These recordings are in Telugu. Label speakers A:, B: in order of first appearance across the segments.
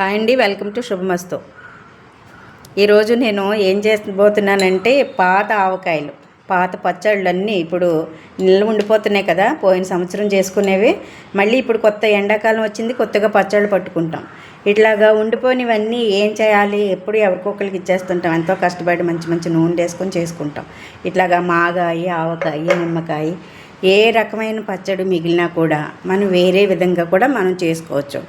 A: హాయ్ అండి వెల్కమ్ టు శుభమస్తు. ఈరోజు నేను ఏం చేయబోతున్నానంటే పాత ఆవకాయలు పాత పచ్చళ్ళు అన్నీ ఇప్పుడు నిల్వ ఉండిపోతున్నాయి కదా పోయిన సంవత్సరం చేసుకునేవి. మళ్ళీ ఇప్పుడు కొత్త ఎండాకాలం వచ్చింది కొత్తగా పచ్చళ్ళు పట్టుకుంటాం. ఇట్లాగా ఉండిపోయినవన్నీ ఏం చేయాలి ఎప్పుడు ఎవరికొకరికి ఇచ్చేస్తుంటాం. ఎంతో కష్టపడి మంచి మంచి నూనె వేసుకొని చేసుకుంటాం. ఇట్లాగా మాగాయి ఆవకాయ నిమ్మకాయ ఏ రకమైన పచ్చడి మిగిలినా కూడా మనం వేరే విధంగా కూడా మనం చేసుకోవచ్చు.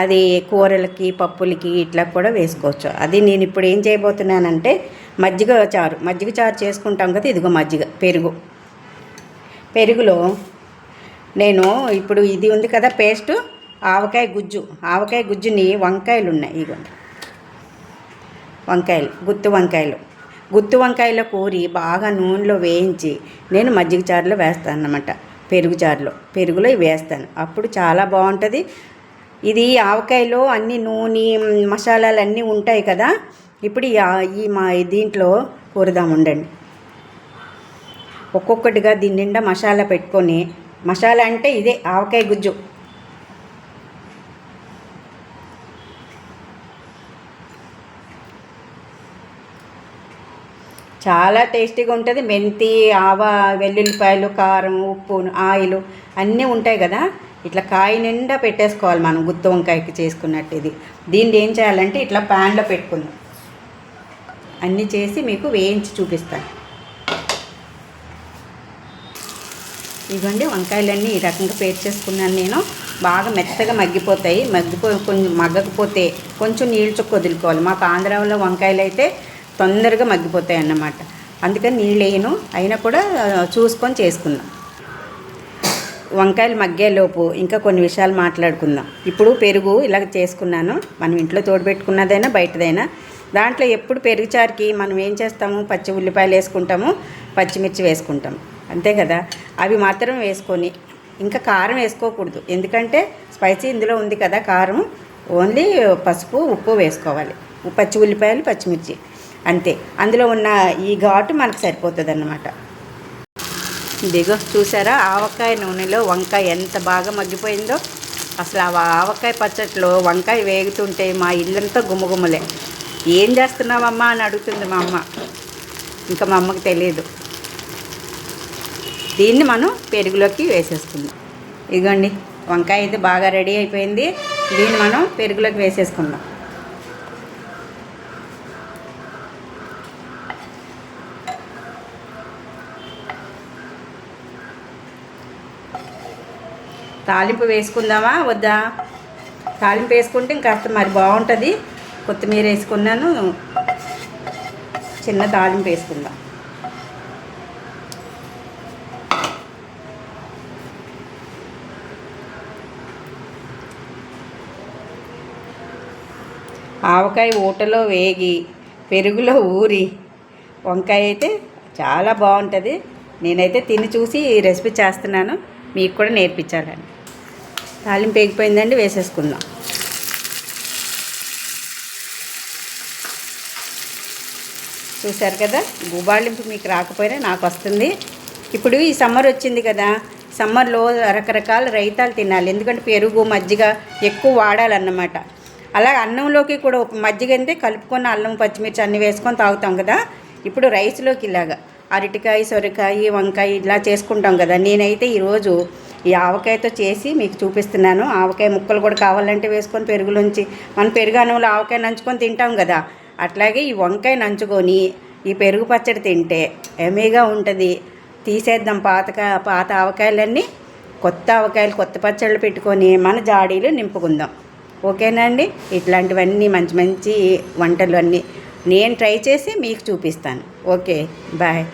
A: అది కూరలకి పప్పులకి ఇట్లా కూడా వేసుకోవచ్చు. అది నేను ఇప్పుడు ఏం చేయబోతున్నానంటే మజ్జిగ చారు. మజ్జిగ చారు చేసుకుంటాం కదా ఇదిగో మజ్జిగ పెరుగు. పెరుగులో నేను ఇప్పుడు ఇది ఉంది కదా పేస్ట్ ఆవకాయ గుజ్జు. ఆవకాయ గుజ్జుని వంకాయలు ఉన్నాయి ఇగో వంకాయలు గుత్తు వంకాయలు. గుత్తు వంకాయలో కూరి బాగా నూనెలో వేయించి నేను మజ్జిగ చారులో వేస్తాను అన్నమాట పెరుగు చారులో. పెరుగులో వేస్తాను. అప్పుడు చాలా బాగుంటుంది. ఇది ఆవకాయలో అన్ని నూనె మసాలాలు అన్నీ ఉంటాయి కదా. ఇప్పుడు ఈ మా దీంట్లో కూరదాం ఉండండి. ఒక్కొక్కటిగా దీని నిండా మసాలా పెట్టుకొని మసాలా అంటే ఇదే ఆవకాయ గుజ్జు. చాలా టేస్టీగా ఉంటుంది. మెంతి ఆవ వెల్లుల్లిపాయలు కారం ఉప్పు ఆయిల్ అన్నీ ఉంటాయి కదా. ఇట్లా కాయ నిండా పెట్టేసుకోవాలి మనం గుత్తి వంకాయకి చేసుకున్నట్టు ఇది. దీన్ని ఏం చేయాలంటే ఇట్లా ప్యాన్లో పెట్టుకుందాం. అన్నీ చేసి మీకు వేయించి చూపిస్తాను. ఇవ్వండి వంకాయలన్నీ ఈ రకంగా పేర్చేసుకున్నాను నేను. బాగా మెత్తగా మగ్గిపోతాయి. మగ్గిపో కొంచెం మగ్గకపోతే కొంచెం నీళ్ళు చుక్క వదులుకోవాలి. మాకు ఆంధ్రాలో వంకాయలు అయితే తొందరగా మగ్గిపోతాయి అన్నమాట అందుకని నీళ్ళు వేయను. అయినా కూడా చూసుకొని చేసుకుందాం. వంకాయలు మగ్గేలోపు ఇంకా కొన్ని విషయాలు మాట్లాడుకుందాం. ఇప్పుడు పెరుగు ఇలా చేసుకున్నాను. మనం ఇంట్లో తోడుపెట్టుకున్నదైనా బయటదైనా. దాంట్లో ఎప్పుడు పెరుగు చారుకి మనం ఏం చేస్తాము? పచ్చి ఉల్లిపాయలు వేసుకుంటాము పచ్చిమిర్చి వేసుకుంటాము. అంతే కదా? అవి మాత్రం వేసుకొని ఇంకా కారం వేసుకోకూడదు. ఎందుకంటే స్పైసీ ఇందులో ఉంది కదా కారం. ఓన్లీ పసుపు ఉప్పు వేసుకోవాలి. పచ్చి ఉల్లిపాయలు పచ్చిమిర్చి. అంతే. అందులో ఉన్న ఈ ఘాటు మనకు సరిపోతుంది అన్నమాట ఇదిగో చూసారా? ఆవకాయ నూనెలో వంకాయ ఎంత బాగా మగ్గిపోయిందో. అసలు ఆ ఆవకాయ పచ్చట్లో వంకాయ వేగుతుంటే మా ఇల్లంతా గుమ్మగుమ్మలే ఏం చేస్తున్నావమ్మా? అని అడుగుతుంది మా అమ్మ. ఇంకా మా అమ్మకి తెలియదు దీన్ని మనం పెరుగులోకి వేసేసుకుందాం. ఇదిగోండి వంకాయ అయితే బాగా రెడీ అయిపోయింది. దీన్ని మనం పెరుగులోకి వేసేసుకుందాం. తాలింపు వేసుకుందామా? వద్దా? తాలింపు వేసుకుంటే ఇంకాస్త మరి బాగుంటుంది. కొత్తిమీర వేసుకున్నాను. చిన్న తాలింపు వేసుకుందాం. ఆవకాయ ఊటలో వేగి పెరుగులో ఊరి వంకాయ అయితే చాలా బాగుంటుంది. నేనైతే తిని చూసి ఈ రెసిపీ చేస్తున్నాను. మీకు కూడా నేర్పించాలని తాలింపు వేగిపోయిందండి వేసేసుకుందాం. చూశారు కదా గుబాళింపు మీకు రాకపోయినా నాకు వస్తుంది. ఇప్పుడు ఈ సమ్మర్ వచ్చింది కదా సమ్మర్లో రకరకాల రైతాలు తినాలి. ఎందుకంటే పెరుగు మజ్జిగ ఎక్కువ వాడాలన్నమాట. అలా అన్నంలోకి కూడా మజ్జిగ అంటే కలుపుకొని అల్లం పచ్చిమిర్చి అన్నీ వేసుకొని తాగుతాం కదా. ఇప్పుడు రైస్లోకి ఇలాగా అరటికాయ సొరకాయ వంకాయ ఇలా చేసుకుంటాం కదా. నేనైతే ఈరోజు ఈ ఆవకాయతో చేసి మీకు చూపిస్తున్నాను. ఆవకాయ ముక్కలు కూడా కావాలంటే వేసుకొని పెరుగులోంచి మనం పెరుగు అన్నంలో ఆవకాయ నంచుకొని తింటాం కదా. అట్లాగే ఈ వంకాయ నంచుకొని ఈ పెరుగు పచ్చడి తింటే ఎమీగా ఉంటుంది. తీసేద్దాం పాతక పాత ఆవకాయలన్నీ. కొత్త ఆవకాయలు కొత్త పచ్చళ్ళు పెట్టుకొని మన జాడీలు నింపుకుందాం. ఓకేనండి ఇట్లాంటివన్నీ మంచి మంచి వంటలు అన్నీ నేను ట్రై చేసి మీకు చూపిస్తాను. Okay bye.